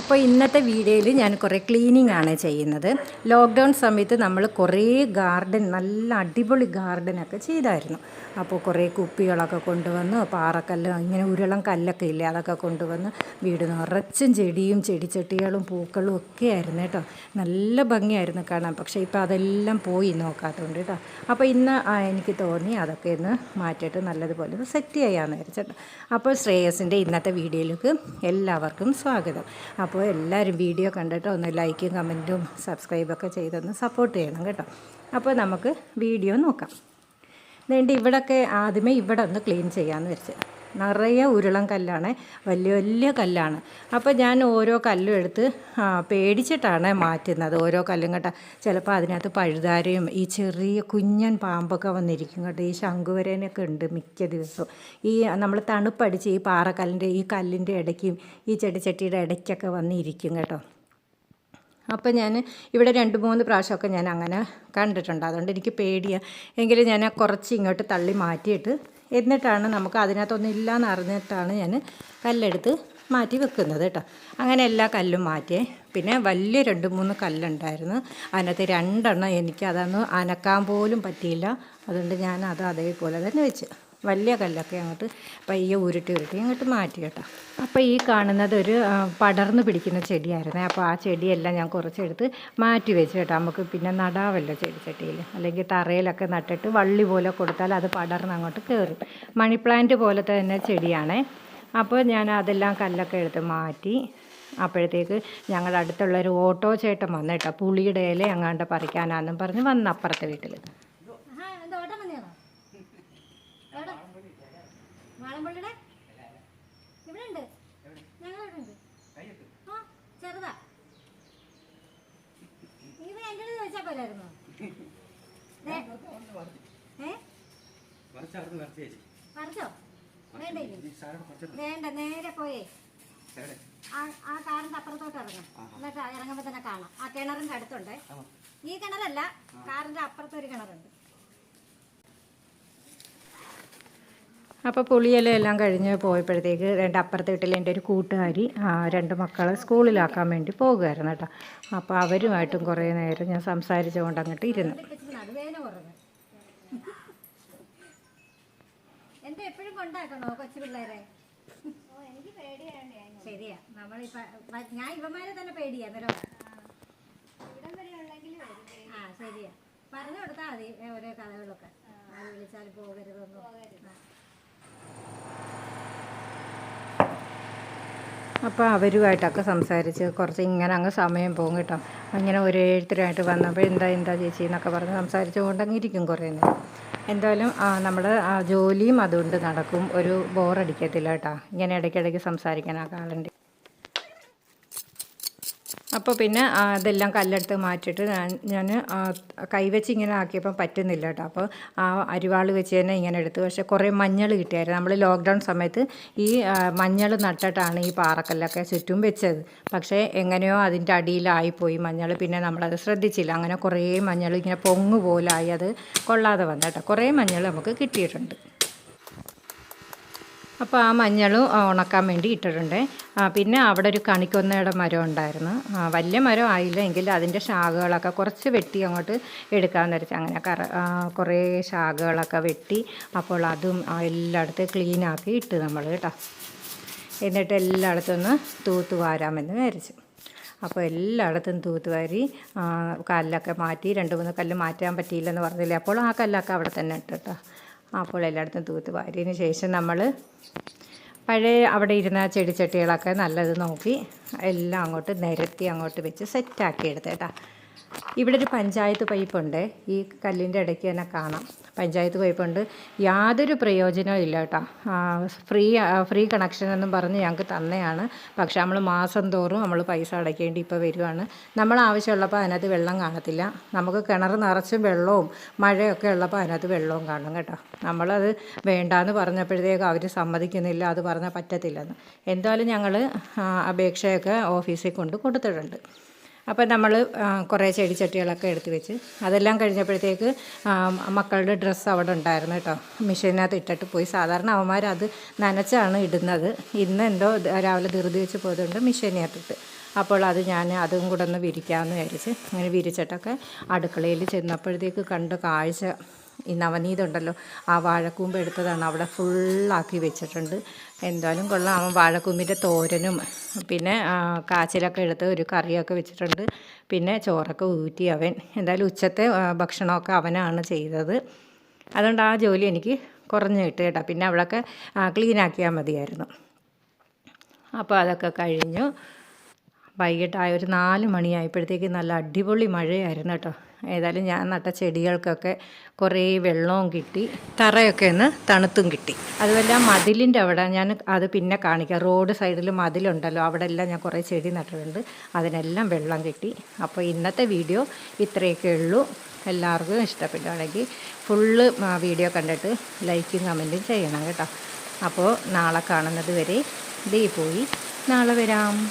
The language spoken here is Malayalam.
അപ്പോൾ ഇന്നത്തെ വീഡിയോയിൽ ഞാൻ കുറേ ക്ലീനിങ് ആണ് ചെയ്യുന്നത്. ലോക്ക്ഡൗൺ സമയത്ത് നമ്മൾ കുറേ ഗാർഡൻ നല്ല അടിപൊളി ഗാർഡനൊക്കെ ചെയ്തായിരുന്നു. അപ്പോൾ കുറേ കുപ്പികളൊക്കെ കൊണ്ടുവന്ന് പാറക്കല്ല് ഇങ്ങനെ ഉരുളം കല്ലൊക്കെ ഇല്ലേ അതൊക്കെ കൊണ്ടുവന്ന് വീട് നിറച്ചും ചെടിയും ചെടിച്ചട്ടികളും പൂക്കളും ഒക്കെ ആയിരുന്നു കേട്ടോ. നല്ല ഭംഗിയായിരുന്നു കാണാൻ. പക്ഷേ ഇപ്പോൾ അതെല്ലാം പോയി നോക്കാത്തതുകൊണ്ട് കേട്ടോ. അപ്പോൾ ഇന്ന് എനിക്ക് തോന്നി അതൊക്കെ ഒന്ന് മാറ്റിയിട്ട് നല്ലതുപോലെ സെറ്റ് ചെയ്യാമെന്ന് വിചാരിച്ചേട്ടോ. അപ്പോൾ ശ്രേയസിന്റെ ഇന്നത്തെ വീഡിയോയിലേക്ക് എല്ലാവർക്കും സ്വാഗതം. അപ്പോൾ എല്ലാവരും വീഡിയോ കണ്ടിട്ട് ഒന്ന് ലൈക്കും കമന്റും സബ്സ്ക്രൈബൊക്കെ ചെയ്തൊന്ന് സപ്പോർട്ട് ചെയ്യണം കേട്ടോ. അപ്പോൾ നമുക്ക് വീഡിയോ നോക്കാം. വേണ്ടി ഇവിടൊക്കെ ആദ്യമേ ഇവിടെ ഒന്ന് ക്ലീൻ ചെയ്യാമെന്ന് വെച്ച്. നിറയെ ഉരുളൻ കല്ലാണ് വലിയ വലിയ കല്ലാണ്. അപ്പോൾ ഞാൻ ഓരോ കല്ലും എടുത്ത് പേടിച്ചിട്ടാണ് മാറ്റുന്നത് ഓരോ കല്ലും കേട്ടോ. ചിലപ്പോൾ അതിനകത്ത് പഴുതാരയും ഈ ചെറിയ കുഞ്ഞൻ പാമ്പൊക്കെ വന്നിരിക്കും കേട്ടോ. ഈ ശംഖുവരേനൊക്കെ ഉണ്ട് മിക്ക ദിവസവും. ഈ നമ്മൾ തണുപ്പടിച്ച് ഈ പാറക്കല്ലിന്റെ ഈ കല്ലിന്റെ ഇടയ്ക്കും ഈ ചെടിച്ചട്ടിയുടെ ഇടയ്ക്കൊക്കെ വന്നിരിക്കും കേട്ടോ. അപ്പം ഞാൻ ഇവിടെ രണ്ട് മൂന്ന് പ്രാവശ്യമൊക്കെ ഞാൻ അങ്ങനെ കണ്ടിട്ടുണ്ട്. അതുകൊണ്ട് എനിക്ക് പേടിയാണ് എങ്കിലും ഞാൻ കുറച്ച് ഇങ്ങോട്ട് തള്ളി മാറ്റിയിട്ട് എന്നിട്ടാണ് നമുക്ക് അതിനകത്തൊന്നും ഇല്ലയെന്ന് അറിഞ്ഞിട്ടാണ് ഞാൻ കല്ലെടുത്ത് മാറ്റി വെക്കുന്നത് കേട്ടോ. അങ്ങനെ എല്ലാ കല്ലും മാറ്റിയേ. പിന്നെ വലിയ രണ്ട് മൂന്ന് കല്ലുണ്ടായിരുന്നു. അതിനകത്ത് രണ്ടെണ്ണം എനിക്ക് അതൊന്ന് അനക്കാൻ പോലും പറ്റിയില്ല. അതുകൊണ്ട് ഞാൻ അത് അതേപോലെ തന്നെ വെച്ച്. വലിയ കല്ലൊക്കെ അങ്ങോട്ട് പയ്യെ ഉരുട്ടി ഉരുട്ടി അങ്ങോട്ട് മാറ്റി കേട്ടോ. അപ്പോൾ ഈ കാണുന്നത് ഒരു പടർന്നു പിടിക്കുന്ന ചെടിയായിരുന്നു. അപ്പോൾ ആ ചെടിയെല്ലാം ഞാൻ കുറച്ചെടുത്ത് മാറ്റി വെച്ച് കേട്ടോ. നമുക്ക് പിന്നെ നടാവല്ലോ ചെടിച്ചട്ടിയിൽ അല്ലെങ്കിൽ തറയിലൊക്കെ നട്ടിട്ട് വള്ളി പോലെ കൊടുത്താൽ അത് പടർന്ന് അങ്ങോട്ട് കയറും മണി പ്ലാന്റ് പോലത്തെ തന്നെ ചെടിയാണേ. അപ്പോൾ ഞാൻ അതെല്ലാം കല്ലൊക്കെ എടുത്ത് മാറ്റി അപ്പോഴത്തേക്ക് ഞങ്ങളുടെ അടുത്തുള്ള ഒരു ഓട്ടോ ചേട്ടൻ വന്നു കേട്ടോ. പുളിയുടെ ഇല എങ്ങാണ്ട് പറിക്കാനാന്നും പറഞ്ഞ് വന്ന് അപ്പുറത്തെ വീട്ടിൽ ആഹാ, എന്താ ഓട്ടം വന്നതാണോ? എവിടെ? വാളംപള്ളിയുടെ? ഇവിടെ ഉണ്ട്. ഞങ്ങളിവിടെ ഉണ്ട്. ആ, ചെറുതാ. ഇത് എന്റെ ചോദിച്ചാ. ഏ? പറിച്ചോ? വേണ്ട? നേരെ പോയേ. ആ കാറിന്റെ അപ്പുറത്തോട്ട് ഇറങ്ങും. എന്നിട്ട് ഇറങ്ങുമ്പോ തന്നെ കാണാം. ആ കിണറിന്റെ അടുത്തുണ്ട്. ഈ കിണറല്ല കാറിന്റെ അപ്പുറത്തൊരു കിണറുണ്ട്. അപ്പോൾ പുളിയെല്ലാം എല്ലാം കഴിഞ്ഞ് പോയപ്പോഴത്തേക്ക് രണ്ട് അപ്പുറത്തെ വീട്ടിൽ എന്റെ ഒരു കൂട്ടുകാരി രണ്ട് മക്കളെ സ്കൂളിലാക്കാൻ വേണ്ടി പോകുമായിരുന്നു കേട്ടോ. അപ്പോൾ അവരുമായിട്ടും കുറേ നേരം ഞാൻ സംസാരിച്ചുകൊണ്ട് അങ്ങോട്ട് ഇരുന്നു. ശരിയാ. നമ്മൾ ഞാൻ തന്നെ ആ ശരിയാ. പറഞ്ഞു കൊടുത്താൽ മതി ഓരോ കഥകളൊക്കെ. വിളിച്ചാൽ പോകരുതൊന്നും. അപ്പോൾ അവരുമായിട്ടൊക്കെ സംസാരിച്ച് കുറച്ച് ഇങ്ങനെ അങ്ങ് സമയം പോകും കേട്ടോ. അങ്ങനെ ഓരോരുത്തരായിട്ട് വന്നപ്പോൾ എന്താ എന്താ ചേച്ചി എന്നൊക്കെ പറഞ്ഞ് സംസാരിച്ചുകൊണ്ട് അങ്ങ് ഇരിക്കും കുറേ നേരം. എന്തായാലും നമ്മൾ ജോലിയും അതുകൊണ്ട് നടക്കും. ഒരു ബോറടിക്കത്തില്ല കേട്ടോ. ഇങ്ങനെ ഇടയ്ക്കിടയ്ക്ക് സംസാരിക്കാൻ ആ കാളുണ്ട് അപ്പോൾ പിന്നെ അതെല്ലാം കല്ലെടുത്ത് മാറ്റിയിട്ട് ഞാൻ ഞാൻ കൈവച്ച് ഇങ്ങനെ ആക്കിയപ്പോൾ പറ്റുന്നില്ല കേട്ടോ. അപ്പോൾ ആ അരിവാൾ വെച്ച് തന്നെ ഇങ്ങനെ എടുത്തു. പക്ഷേ കുറേ മഞ്ഞൾ കിട്ടിയായിരുന്നു. നമ്മൾ ലോക്ക്ഡൗൺ സമയത്ത് ഈ മഞ്ഞൾ നട്ടിട്ടാണ് ഈ പാറക്കല്ലൊക്കെ ചുറ്റും വെച്ചത്. പക്ഷേ എങ്ങനെയോ അതിന്റെ അടിയിലായിപ്പോയി മഞ്ഞൾ പിന്നെ നമ്മളത് ശ്രദ്ധിച്ചില്ല. അങ്ങനെ കുറേ മഞ്ഞൾ ഇങ്ങനെ പൊങ്ങ് പോലായി അത് കൊള്ളാതെ വന്നു കേട്ടോ. കുറേ മഞ്ഞൾ നമുക്ക് കിട്ടിയിട്ടുണ്ട്. അപ്പോൾ ആ മഞ്ഞളും ഉണക്കാൻ വേണ്ടി ഇട്ടിട്ടുണ്ട്. പിന്നെ അവിടെ ഒരു കണിക്കൊന്നയുടെ മരം ഉണ്ടായിരുന്നു. വലിയ മരം ആയില്ല എങ്കിൽ അതിന്റെ ശാഖകളൊക്കെ കുറച്ച് വെട്ടി അങ്ങോട്ട് എടുക്കാമെന്ന് വെച്ചാൽ അങ്ങനെ കറ കുറേ ശാഖകളൊക്കെ വെട്ടി അപ്പോൾ അതും എല്ലായിടത്തും ക്ലീനാക്കി ഇട്ട് നമ്മൾ കേട്ടോ. എന്നിട്ട് എല്ലായിടത്തും ഒന്ന് തൂത്ത് വാരാമെന്ന് വിചാരിച്ചു. അപ്പോൾ എല്ലായിടത്തും തൂത്തുവാരി കല്ലൊക്കെ മാറ്റി രണ്ട് മൂന്ന് കല്ല് മാറ്റാൻ പറ്റിയില്ലെന്ന് പറഞ്ഞില്ലേ? അപ്പോൾ ആ കല്ലൊക്കെ അവിടെ തന്നെ ഇട്ട് കേട്ടോ. അപ്പോൾ എല്ലായിടത്തും തൂത്ത് വാരിയതിന് ശേഷം നമ്മൾ പഴയ അവിടെ ഇരുന്ന ചെടിച്ചട്ടികളൊക്കെ നല്ലത് നോക്കി എല്ലാം അങ്ങോട്ട് നിരത്തി അങ്ങോട്ട് വെച്ച് സെറ്റാക്കി എടുത്തേട്ടാ ഇവിടെ ഒരു പഞ്ചായത്ത് പൈപ്പുണ്ട്. ഈ കല്ലിന്റെ ഇടയ്ക്ക് തന്നെ കാണാം. പഞ്ചായത്ത് പൈപ്പുണ്ട്. യാതൊരു പ്രയോജനവും ഇല്ല കേട്ടോ. ഫ്രീ ഫ്രീ കണക്ഷൻ എന്നും പറഞ്ഞ് ഞങ്ങൾക്ക് തന്നെയാണ്. പക്ഷേ നമ്മൾ മാസം തോറും നമ്മൾ പൈസ അടയ്ക്കേണ്ടി ഇപ്പോൾ വരുവാണ്. നമ്മൾ ആവശ്യമുള്ളപ്പോൾ അതിനകത്ത് വെള്ളം കാണത്തില്ല. നമുക്ക് കിണർ നിറച്ചും വെള്ളവും മഴയൊക്കെ ഉള്ളപ്പോൾ അതിനകത്ത് വെള്ളവും കാണും കേട്ടോ. നമ്മളത് വേണ്ടാന്ന് പറഞ്ഞപ്പോഴത്തേക്ക് അവർ സമ്മതിക്കുന്നില്ല. അത് പറഞ്ഞാൽ പറ്റത്തില്ലെന്ന്. എന്തായാലും ഞങ്ങൾ അപേക്ഷയൊക്കെ ഓഫീസിൽ കൊണ്ട് കൊടുത്തിട്ടുണ്ട്. അപ്പോൾ നമ്മൾ കുറേ ചെടിച്ചട്ടികളൊക്കെ എടുത്ത് വെച്ച്. അതെല്ലാം കഴിഞ്ഞപ്പോഴത്തേക്ക് മക്കളുടെ ഡ്രസ്സ് അവിടെ ഉണ്ടായിരുന്നു കേട്ടോ. മെഷീനകത്ത് ഇട്ടിട്ട് പോയി. സാധാരണ അവന്മാർ അത് നനച്ചാണ് ഇടുന്നത്. ഇന്ന് എന്തോ രാവിലെ ധൃതി വെച്ച് പോയതുകൊണ്ട് മെഷീനകത്തിട്ട്. അപ്പോൾ അത് ഞാൻ അതും കൂടെ ഒന്ന് വിരിക്കാമെന്ന് വിചാരിച്ച് അങ്ങനെ വിരിച്ചിട്ടൊക്കെ അടുക്കളയിൽ ചെന്നപ്പോഴത്തേക്ക് കണ്ട കാഴ്ച. ഈ നവനീത ഉണ്ടല്ലോ ആ വാഴക്കൂമ്പ് എടുത്തതാണ് അവിടെ ഫുള്ളാക്കി വെച്ചിട്ടുണ്ട്. എന്തായാലും കൊള്ളാം. അവൻ വാഴക്കൂമ്പിന്റെ തോരനും പിന്നെ കാച്ചിലൊക്കെ എടുത്ത് ഒരു കറിയൊക്കെ വെച്ചിട്ടുണ്ട്. പിന്നെ ചോറൊക്കെ ഊറ്റി അവൻ. എന്തായാലും ഉച്ചത്തെ ഭക്ഷണമൊക്കെ അവനാണ് ചെയ്തത്. അതുകൊണ്ട് ആ ജോലി എനിക്ക് കുറഞ്ഞ് കിട്ടുക കേട്ടോ. പിന്നെ അവിടെയൊക്കെ ക്ലീനാക്കിയാൽ മതിയായിരുന്നു. അപ്പോൾ അതൊക്കെ കഴിഞ്ഞു. വൈകിട്ടായ ഒരു നാല് മണിയായപ്പോഴത്തേക്ക് നല്ല അടിപൊളി മഴയായിരുന്നു കേട്ടോ. ഏതായാലും ഞാൻ നട്ട ചെടികൾക്കൊക്കെ കുറേ വെള്ളവും കിട്ടി തറയൊക്കെ ഒന്ന് തണുത്തും കിട്ടി. അതുമല്ല മതിലിന്റെ അവിടെ ഞാൻ അത് പിന്നെ കാണിക്കാം. റോഡ് സൈഡിൽ മതിലുണ്ടല്ലോ അവിടെ എല്ലാം ഞാൻ കുറേ ചെടി നട്ടിട്ടുണ്ട്. അതിനെല്ലാം വെള്ളം കിട്ടി. അപ്പോൾ ഇന്നത്തെ വീഡിയോ ഇത്രയൊക്കെ ഉള്ളൂ. എല്ലാവർക്കും ഇഷ്ടപ്പെട്ടുവാണെങ്കിൽ ഫുള്ള് വീഡിയോ കണ്ടിട്ട് ലൈക്കും കമന്റും ചെയ്യണം കേട്ടോ. അപ്പോൾ നാളെ കാണുന്നത് വരെ ദേ പോയി. നാളെ വരാം.